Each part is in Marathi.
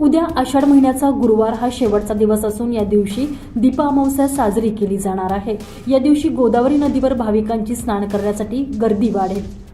उद्या आषाढ महिन्याचा गुरुवार हा शेवटचा दिवस असून या दिवशी दीपा अमावस्या साजरी केली जाणार आहे. या दिवशी गोदावरी नदीवर भाविकांची स्नान करण्यासाठी गर्दी वाढेल.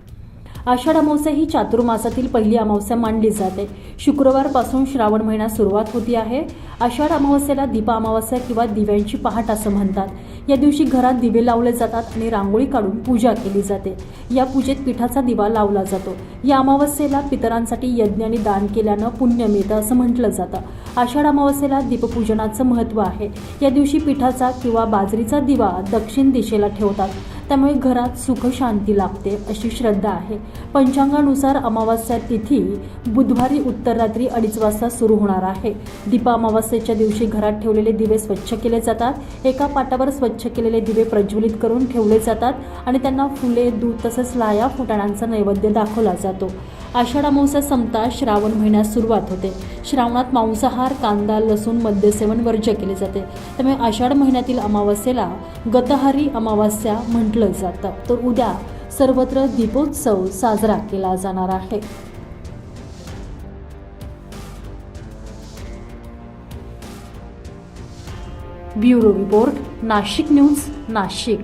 आषाढ अमावस्या ही चातुर्मासातील पहिली अमावस्या मानली जाते. शुक्रवारपासून श्रावण महिना सुरुवात होती आहे. आषाढ अमावस्येला दीप अमावस्या किंवा दिव्यांची पहाट असं म्हणतात. या दिवशी घरात दिवे लावले जातात आणि रांगोळी काढून पूजा केली जाते. या पूजेत पिठाचा दिवा लावला जातो. या अमावस्येला पितरांसाठी यज्ञ आणि दान केल्यानं पुण्य मिळतं असं म्हटलं जातं. आषाढ अमावस्येला दीपपूजनाचं महत्त्व आहे. या दिवशी पिठाचा किंवा बाजरीचा दिवा दक्षिण दिशेला ठेवतात. त्यामुळे घरात सुखशांती लाभते अशी श्रद्धा आहे. पंचांगानुसार अमावास्या तिथी बुधवारी उत्तर रात्री अडीच वाजता सुरू होणार आहे. दीपा अमावास्येच्या दिवशी घरात ठेवलेले दिवे स्वच्छ केले जातात. एका पाटावर स्वच्छ केलेले दिवे प्रज्वलित करून ठेवले जातात आणि त्यांना फुले दूध तसंच लाया फुटाणांचा नैवेद्य दाखवला जातो. आषाढ अमावस्या संपता श्रावण महिन्यास सुरुवात होते. श्रावणात मांसाहार कांदा लसूण मद्यसेवन वर्ज्य केले जाते. त्यामुळे आषाढ महिन्यातील अमावस्येला गतहारी अमावस्या म्हटलं जातं. तर उद्या सर्वत्र दीपोत्सव साजरा केला जाणार आहे. Bureau report Nashik news Nashik.